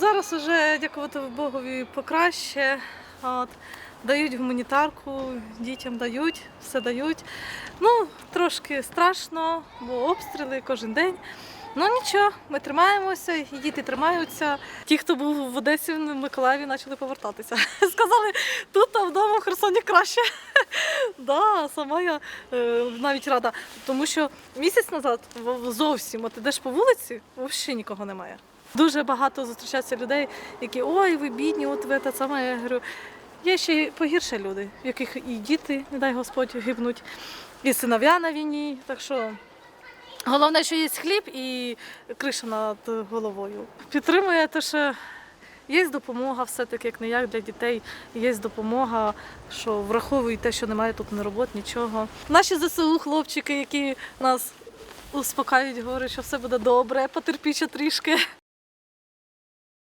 Зараз вже, дякувати Богові, покраще. От. Дають гуманітарку, дітям дають, все дають. Ну, трошки страшно, бо обстріли кожен день. Ну нічого, ми тримаємося, і діти тримаються. Ті, хто був в Одесі, в Миколаєві, почали повертатися. Сказали, тут а вдома в Херсоні краще. Да, сама я е, навіть рада. Тому що місяць назад зовсім от ідеш по вулиці, взагалі нікого немає. Дуже багато зустрічається людей, які ой, ви бідні, от ви те саме. Я говорю, є ще й погірші люди, в яких і діти, не дай Господь, гибнуть, і синов'я на війні. Так що головне, що є хліб і криша над головою. Підтримує те, що є допомога все-таки, як не як для дітей. Є допомога, що враховують те, що немає тут ні робот, нічого. Наші ЗСУ, хлопчики, які нас успокаюють, говорять, що все буде добре, потерпіть ще трішки.